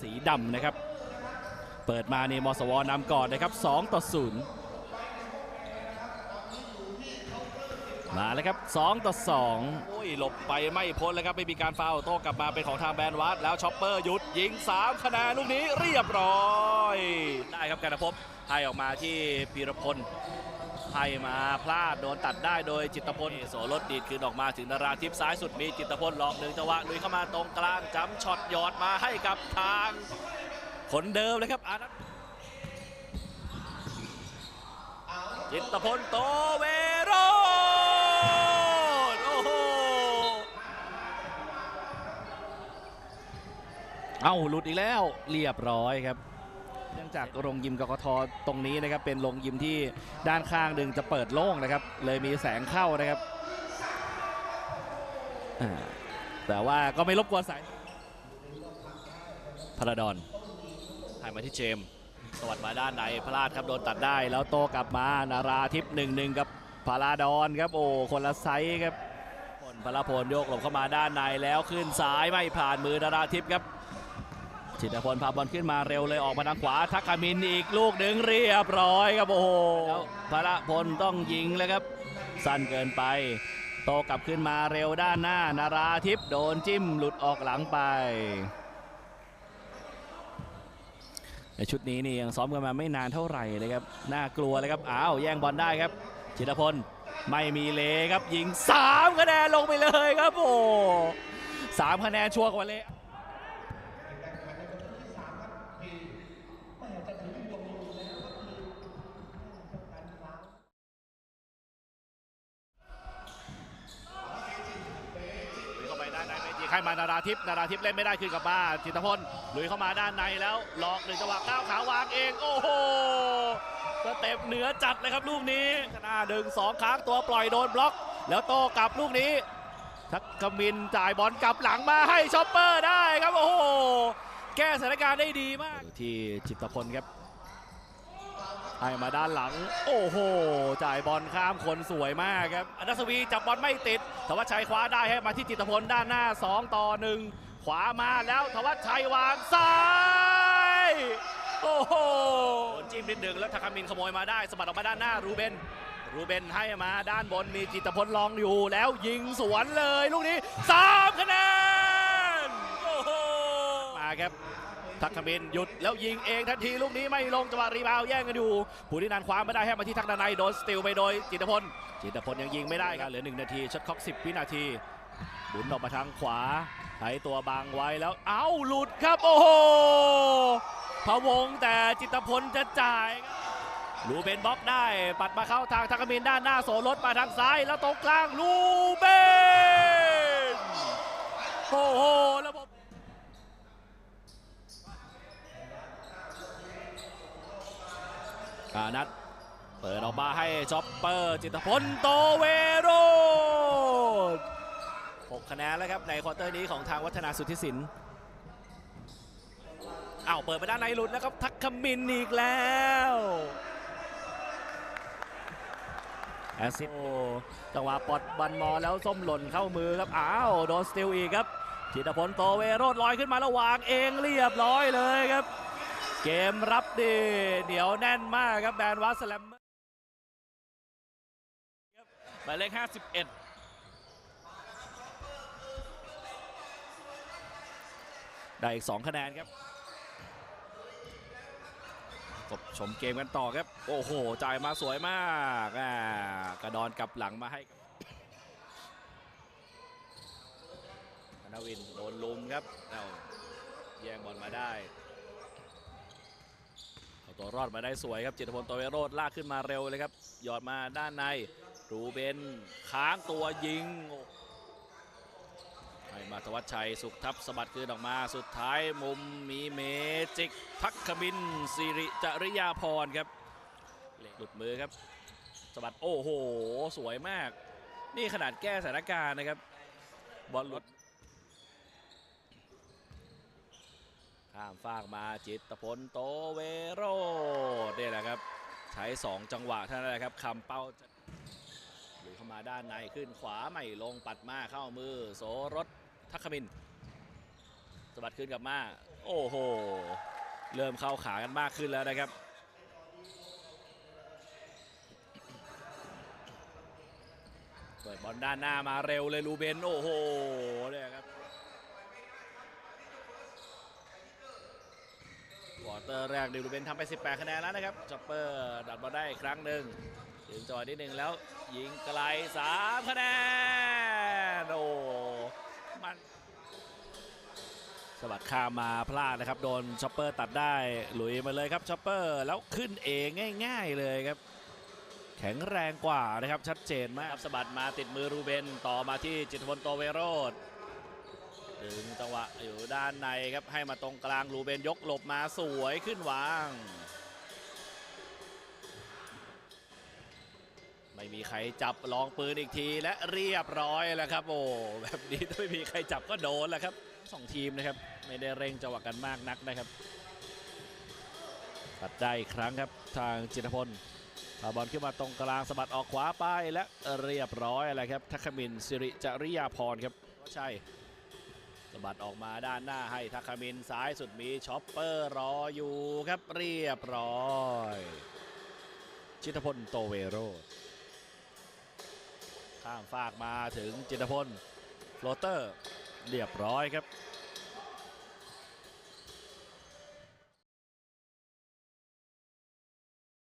สีดำนะครับ เปิดมานี่มสวนำก่อนนะครับ2ต่อ0มาแล้วครับ 2 ต่อ2โอ้ยหลบไปไม่พ้นแล้วครับ ไม่มีการฟาวโต้กลับมาเป็นของทางแบนวัดแล้วช็อปเปอร์หยุดยิง 3 คะแนนลูกนี้เรียบร้อย ได้ครับการพบให้ออกมาที่พีรพล ให้มาพลาดโดนตัดได้โดยจิตพลโสรถดีดคืนออกมาถึงนาราทิพซ้ายสุดมีจิตพลหลอกหนึ่งจังหวะลุยเข้ามาตรงกลางจ้ำช็อตหยอดมาให้กับทางคนเดิมเลยครับอานัทจิตพลโตเวโรโอ้โหเอ้าหลุดอีกแล้วเรียบร้อยครับ เนื่องจากโรงยิมกกทตรงนี้นะครับเป็นโรงยิมที่ด้านข้างหนึ่งจะเปิดโล่งนะครับ เลยมีแสงเข้านะครับ แต่ว่าก็ไม่รบกวนสายพาราดอนให้มาที่เจมส์สวัสดมาด้านในพลาดครับโดนตัดได้แล้วโตกลับมานาราทิพย์หนึ่งหนึ่งกับพาราดอนครับโอ้คนละไซส์ครับพลพลพลโยกหลบเข้ามาด้านในแล้วขึ้นซ้ายไม่ผ่านมือนาราทิพย์ครับ จิตพลพาบอลขึ้นมาเร็วเลยออกมาทางขวาทักคามินอีกลูกหนึ่งเรียบร้อยครับโอ้โหพระพลต้องยิงแล้วครับ สั้นเกินไป โตกลับขึ้นมาเร็วด้านหน้านาราทิพย์โดนจิ้มหลุดออกหลังไป ในชุดนี้นี่ยังซ้อมกันมาไม่นานเท่าไหร่เลยครับน่ากลัวเลยครับอ้าวแย่งบอลได้ครับ จิตพลไม่มีเลครับยิง3คะแนนลงไปเลยครับโอ้สามคะแนนชัวร์กว่าเลย ลุยเข้าไปด้าน ในไปจีใครมานาราทิพย์นาราทิพย์เล่นไม่ได้คืนกลับมาจิตรพลลุยเข้ามาด้านในแล้วหลอกหนึ่งจังหวะก้าวขาวางเองโอ้โหสเต็ปเหนือจัดเลยครับลูกนี้ขนาดึงสองค้างตัวปล่อยโดนบล็อก แล้วโตกลับลูกนี้ทักกมินจ่ายบอลกลับหลังมาให้ช็อปเปอร์ได้ครับโอ้โหแก้สถานการณ์ได้ดีมากที่จิตรพลครับให้มาด้านหลัง โอ้โห จ่ายบอลข้ามคนสวยมากครับอนัสวีจับบอลไม่ติด ธวัชชัยคว้าได้ให้มาที่จิตพลด้านหน้า 2 ต่อ 1 ขวามาแล้วธวัชชัยวางซ้ายโอ้โหจิ้มนิดหนึ่งแล้วทาคามินขโมยมาได้สะบัดออกมาด้านหน้ารูเบนรูเบนให้มาด้านบนมีจิตพลรองอยู่แล้วยิงสวนเลยลูกนี้3คะแนนโอ้โหมาครับ ทักขมินหยุดแล้วยิงเองทันทีลูกนี้ไม่ลงจังหวะรีบาวแย่งกันอยู่ผู้ที่นันคว้าไม่ได้ให้มาที่ทักดานายโดนสติลไปโดยจิตพลจิตพลยังยิงไม่ได้ครับเหลือ 1 นาทีช็อตค็อก 10 วินาทีหมุนออกมาทางขวาใช้ตัวบังไว้แล้วเอ้าหลุดครับโอ้โหพะวงแต่จิตพลจะจ่ายลูเบนบล็อกได้ปัดมาเข้าทางทักขมินด้านหน้าโสรถมาทางซ้ายแล้วตรงกลางลูเบนโอ้โหแล้ว ผมอานัทเปิดออกมาให้จ็อปเปอร์จิตพลโตเวโรจน์6คะแนนแล้วครับในควอเตอร์นี้ของทางวัฒนาสุทธิสินอ้าวเปิดไปด้านในหลุดแล้วครับทักขมินอีกแล้วแอสซิโอจังหวะปลดบันมอแล้วส้มหล่นเข้ามือครับอ้าวโดนสติลอีกครับจิตพลโตเวโรจน์ลอยขึ้นมาแล้ววางเองเรียบร้อยเลยครับ เกมรับดีเหนียวแน่นมากครับแบนวัสแลมหมายเลข51ได้อีก 2 คะแนนครับกบชมเกมกันต่อครับ โอ้โห จ่ายมาสวยมากอ่ากระดอนกลับหลังมาให้ธนวินโดนลุมครับ เอาแย่งบอลมาได้เอา ตัวรอดมาได้สวยครับจิตพลตัวเวโรดลากขึ้นมาเร็วเลยครับหยอดมาด้านในรูเบนค้างตัวยิงโอ้ให้มาธวัชชัยสุขทับสะบัดคืนออกมาสุดท้ายมุมมีเมจิกทักขมินสิริจริยาพรครับหลุดมือครับสะบัดโอ้โห สวยมาก นี่ขนาดแก้สถานการณ์นะครับบอลหลุด ข้ามฟากมาจิตพลโตเวโรนี่แหละครับ ใช้ 2 จังหวะเท่านั้นแหละครับคำเป้าหรือเข้ามาด้านในขึ้นขวาไม่ลงปัดมาเข้ามือ โสรถทักขมินสะบัดขึ้นกลับมา โอ้โห เริ่มเข้าขากันมากขึ้นแล้วนะครับเปิดบอลด้านหน้ามาเร็วเลยลูเบน โอ้โหเนี่ยครับ ควอเตอร์แรกดิลูเบนทำไป 18 คะแนนแล้วนะครับจ็อปเปอร์ดัดบอลได้อีกครั้งหนึ่งถึงจอยนิดหนึ่งแล้วยิงไกล 3 คะแนนโอ้มันสวัสดข้ามาพลาดนะครับ โดนช็อปเปอร์ตัดได้หลุยมาเลยครับช็อปเปอร์แล้วขึ้นเองง่าย ๆเลยครับ แข็งแรงกว่านะครับชัดเจนมากครับสบัดมาติดมือรูเบนต่อมาที่จิตพลโตเวโรด ถึงจังหวะอยู่ด้านในครับให้มาตรงกลางรูเบนยกหลบมาสวยขึ้นวาง ไม่มีใครจับลองปืนอีกทีและเรียบร้อยแล้วครับ โอ้แบบนี้ถ้าไม่มีใครจับก็โดนแล้วครับสองทีมนะครับไม่ได้เร่งจังหวะกันมากนักนะครับตัดได้อีกครั้งครับทางจิตพลพาบอลขึ้นมาตรงกลางสะบัดออกขวาไปและเรียบร้อยอะไรครับทักขมินสิริจริยาพรครับใช่ะบัดออกมาด้านหน้าให้ทักขมินซ้ายสุดมีช็อปเปอร์รออยู่ครับเรียบร้อยจิตพลโตเวโรข้ามฟากมาถึงจิตพลโฟลเตอร์เรียบร้อยครับ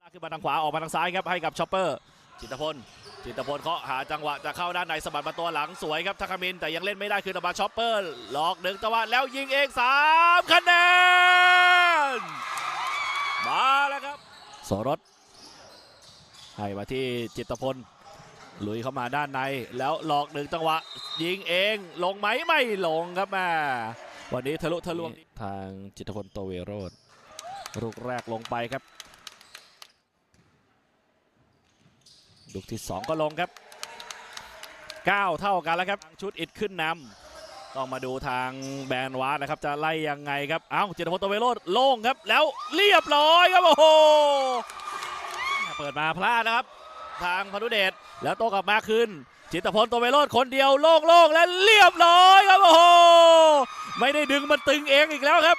ลากขึ้นมาทางขวาออกมาทางซ้ายครับให้กับช็อปเปอร์ จิตพล จิตพลเคาะหาจังหวะจะเข้าด้านในสบัดมาตัวหลังสวยครับทักมิน แต่ยังเล่นไม่ได้คืนออกมาช็อปเปอร์หลอกหนึ่งจังหวะแล้วยิงเอง3คะแนนมาแล้วครับสรสให้มาที่จิตพลลุยเข้ามาด้านในแล้วหลอกหนึ่งจังหวะ ยิงเองลงไหมไม่ลงครับแม่วันนี้ทะลุทะลวงทางจิตพลโตเวโรดลูกแรกลงไปครับ ลูกที่ 2 ก็ลงครับ 9 เท่ากันแล้วครับ ชุดอิดขึ้นนำต้องมาดูทางแบนวาร์นะครับ จะไล่ยังไงครับ เอ้าจิตพลตวเวโรดโล่งครับ แล้วเรียบร้อยครับโอ้โหเปิดมาพลาดนะครับ ทางพนุเดชแล้วโตกลับมาคืนจิตพลตัวเวโรดคนเดียวโล่งๆและเรียบร้อยครับโอ้โหไม่ได้ดึงมันตึงเองอีกแล้วครับ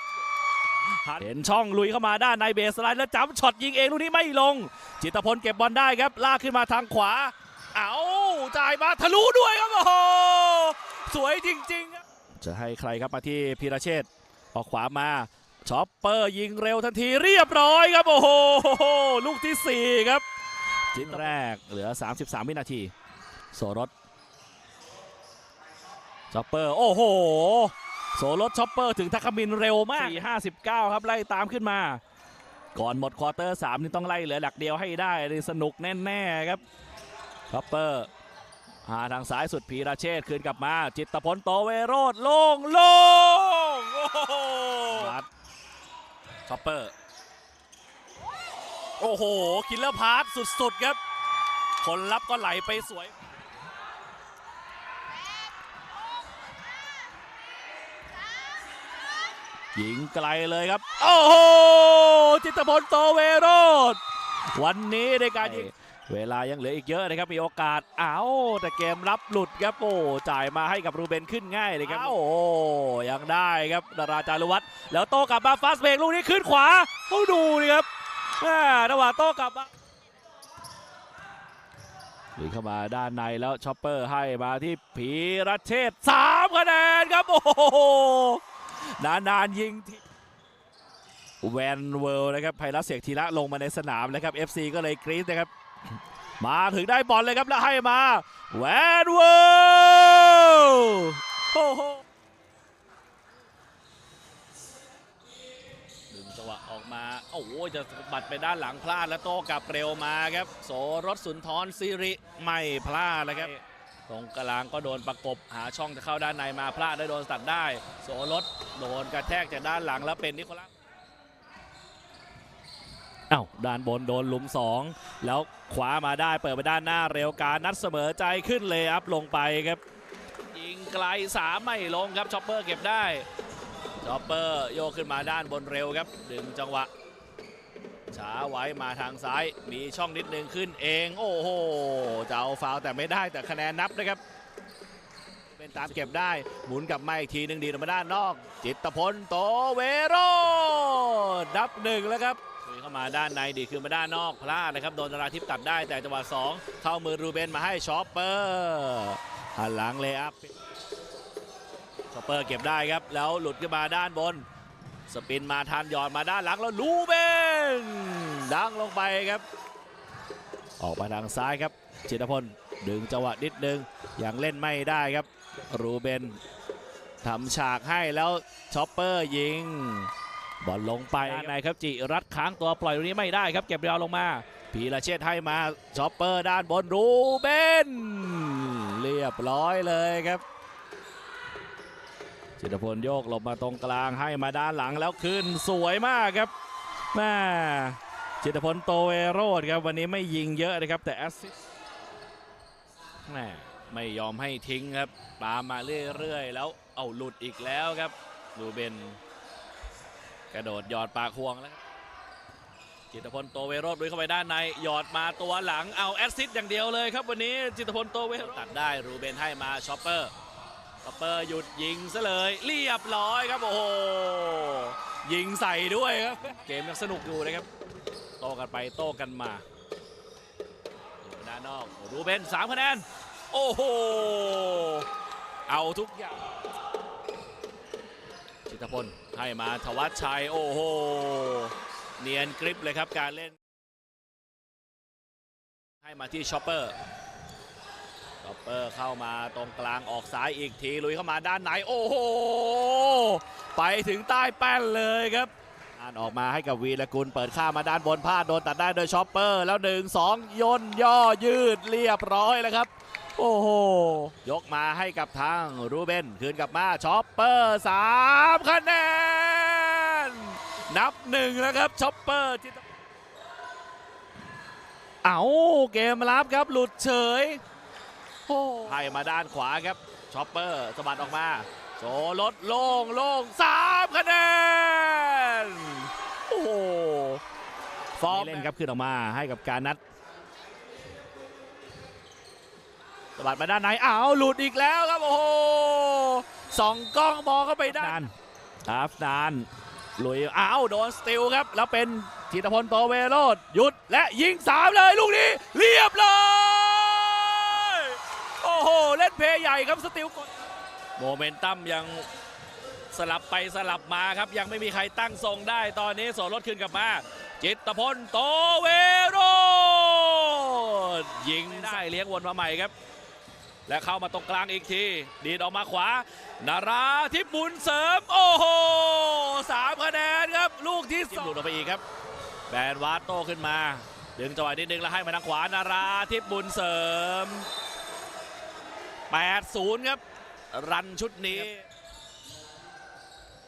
เห็นช่องลุยเข้ามาด้านในเบสไลน์แล้วจับช็อตยิงเองลูกนี้ไม่ลง จิตรพลเก็บบอลได้ครับ ลากขึ้นมาทางขวา เอาจ่ายมาทะลุด้วยครับโอ้โหสวยจริงๆครับจะให้ใครครับมาที่พีระเชษฐ์ออกขวามาช็อปเปอร์ยิงเร็วทันทีเรียบร้อยครับโอ้โหลูกทีสี่4 ครับจิตแรกเหลือ 33 วินาที โสรสช็อปเปอร์ โอ้โห โสรสช็อปเปอร์ถึงทักขมินเร็วมาก4 59 ครับไล่ตามขึ้นมา ก่อนหมดควอเตอร์3นี่ต้องไล่เหลือหลักเดียวให้ได้นี่สนุกแน่ๆครับช็อปเปอร์หาทางซ้ายสุดพีราเชษฐ์คืนกลับมา จิตตพลโตเวโรดโล่งโล่งโอ้โหช็อปเปอร์โอ้โห คิลเลอร์พาร์ทสุด ๆ ครับผลลัพธ์ก็ไหลไปสวย ยิงไกลเลยครับ โอ้โห จิตรพลโตเวโรดวันนี้ในการยิงเวลายังเหลืออีกเยอะนะครับ มีโอกาสเอาแต่เกมรับหลุดครับโอ้จ่ายมาให้กับรูเบนขึ้นง่ายเลยครับโอ้ยังได้ครับดาราจารุวัฒน์แล้วโต้กลับมาฟาสเบรกลูกนี้ขึ้นขวาเขาดูนี่ครับแม่ระหว่างโต้กลับมาหรือเข้ามาด้านในแล้วช็อปเปอร์ให้มาที่พีรัชเชษฐ์สามคะแนนครับโอ้ โหนานยิงที่แวนเวิลนะครับไพรัสเสียกทีละลงมาในสนามนะครับ FC ก็เลยกรี๊ดนะครับ มาถึงได้บอลเลยครับแล้วให้มาแวนเวิลด์โอ้โหดึงจังหวะออกมาโอ้โหจะบัดไปด้านหลังพลาดแล้วโต้กลับเร็วมาครับ โสรถสุนทรสิริไม่พลาดเลยครับ ตรงกลางก็โดนประกบหาช่องจะเข้าด้านในมาพลาดได้โดนตัดได้ โสรถโดนกระแทกจากด้านหลังแล้วเป็นนิโคลัสอ้าวด้านบนโดนหลุม 2 แล้วขวามาได้เปิดไปด้านหน้าเร็วการนัดเสมอใจขึ้นเลยอัพลงไปครับ ยิงไกลสามไม่ลงครับชอปเปอร์เก็บได้ชอปเปอร์โยกขึ้นมาด้านบนเร็วครับ ดึงจังหวะ ช้าไว้มาทางซ้าย มีช่องนิดนึงขึ้นเอง โอ้โหจะเอาฟาวแต่ไม่ได้แต่คะแนนนับนะครับ เป็นตามเก็บได้ หมุนกลับมาอีกทีหนึ่งดีดออกมาด้านนอก จิตพลโตเวโรดนับหนึ่งแล้วครับลุยเข้ามาด้านในดีคือมาด้านนอกพลาดนะครับโดนนราทิพตัดได้แต่จังหวะสองเข้ามือรูเบนมาให้ชอปเปอร์หันหลังเลยอัพชอปเปอร์เก็บได้ครับ แล้วหลุดขึ้นมาด้านบน สปินมาทันหยอดมาด้านหลังแล้วลูเบน ดังลงไปครับ ออกมาทางซ้ายครับจิตพลดึงจังหวะนิดนึงยังเล่นไม่ได้ครับ รูเบนทำฉากให้แล้วช็อปเปอร์ยิง บอลลงไปด้านในครับจิรัดค้างตัวปล่อยตรงนี้ไม่ได้ครับเก็บเรียวลงมาพีระเชษให้มาช็อปเปอร์ด้านบนรูเบนเรียบร้อยเลยครับจิตพลโยกหลบมาตรงกลางให้มาด้านหลังแล้วขึ้นสวยมากครับ แม่จิตพลโตเวโรดครับวันนี้ไม่ยิงเยอะนะครับแต่แอสซิสแม่ไม่ยอมให้ทิ้งครับตามมาเรื่อยๆ แล้วเอาหลุดอีกแล้วครับรูเบนกระโดดหยอดปากห่วงแล้วจิตพลโตเวโรดด้วยเข้าไปด้านในหยอดมาตัวหลังเอาแอสซิสอย่างเดียวเลยครับวันนี้จิตพลโตเวโรดตัดได้รูเบนให้มาชอปเปอร์ สเปอร์หยุดยิงซะเลย เรียบร้อยครับ โอ้โห ยิงใส่ด้วยครับ เกมยังสนุกอยู่นะครับ โต้กันไปโต้กันมาอยู่ด้านนอกดูเบนสามคะแนน โอ้โห เอาทุกอย่าง จิตพลให้มาธวัชชัย โอ้โห เนียนกริปเลยครับการเล่น ให้มาที่ชอปเปอร์ ชอปเปอร์เข้ามาตรงกลางออกซ้ายอีกที ลุยเข้ามาด้านไหน โอ้โห ไปถึงใต้แป้นเลยครับอ่านออกมาให้กับวีรกุลเปิดข้ามาด้านบนพลาดโดนตัดได้โดยชอปเปอร์ แล้วหนึ่งสองย่นย่อยืดเรียบร้อยแล้วครับ โอ้โห ยกมาให้กับทางรูเบนคืนกลับมาชอปเปอร์สามคะแนน นับหนึ่งแล้วครับชอปเปอร์ที่เอาเกมรับครับหลุดเฉย ให้มาด้านขวาครับช็อปเปอร์สะบัดออกมาโซลดโล่งโล่งสามคะแนนโอ้โหฟอร์มเล่นครับขึ้นออกมาให้กับการนัดสะบัดมาด้านในอ้าวหลุดอีกแล้วครับโอ้โหสองกล้องมองเข้าไปด้านครับนานลุยอ้าวโดนสติลครับ แล้วเป็นธีตพลโตเวโรดหยุดและยิงสามเลยลูกนี้เรียบร้อย โอ้โห เล่นเพลย์ใหญ่ครับสติลกดโมเมนตัมยังสลับไปสลับมาครับ ยังไม่มีใครตั้งทรงได้ตอนนี้โสรถขึ้นกลับมา จิตรพลโตเวโรดยิงได้เลี้ยงวนมาใหม่ครับ และเข้ามาตรงกลางอีกที ดีดออกมาขวา นาราทิพย์บุญเสริม โอ้โหสามคะแนนครับ ลูกที่สองหลุดออกไปอีกครับ แบนวาดโตขึ้นมา ดึงจังหวะนิดนึงแล้วให้มาทางขวา นาราทิพย์บุญเสริม 8-0 ครับ รันชุดนี้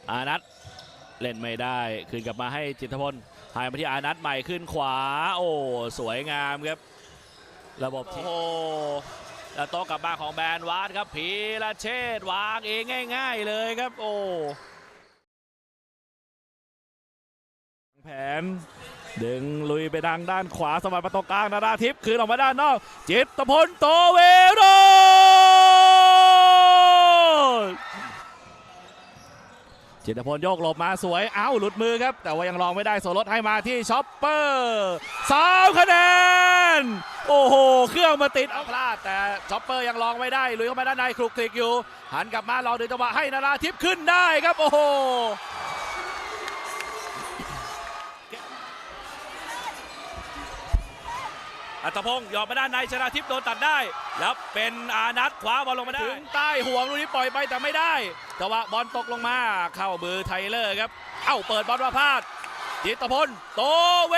อานัทเล่นไม่ได้คืนกลับมาให้จิตรพลให้มาที่อานัทใหม่ขึ้นขวา โอ้สวยงามครับ ระบบที่โอ้แล้วโต๊ะกลับมาของแบรนด์วาดครับพีละเชษฐ์วางเองง่าย ๆ เลยครับ โอ้แผนดึงลุยไปทางด้านขวาสมัยประตูกลางนาราทิพย์คืนออกมาด้านนอก จิตรพลโตเวโรด จิตพลโยกหลบมาสวย เอ้าหลุดมือครับ แต่ว่ายังรองไม่ได้โซลดให้มาที่ช็อปเปอร์สามคะแนน โอ้โห เครื่องมาติดเอาพลาด แต่ช็อปเปอร์ยังรองไม่ได้ลุยเข้ามาด้านในคลุกคลิกอยู่ หันกลับมารอดึงจังหวะให้นาราทิพย์ขึ้นได้ครับ โอ้โห อัตพงศ์หยอดมาด้านในชนะทิพย์โดนตัดได้ แล้วเป็นอานัทขวาบอลลงมาได้ถึงใต้ห่วงลูกนี้ปล่อยไปแต่ไม่ได้จังหวะบอลตกลงมาเข้ามือไทเลอร์ครับ เอ้าเปิดบอลมาพลาดจิตพลโตเว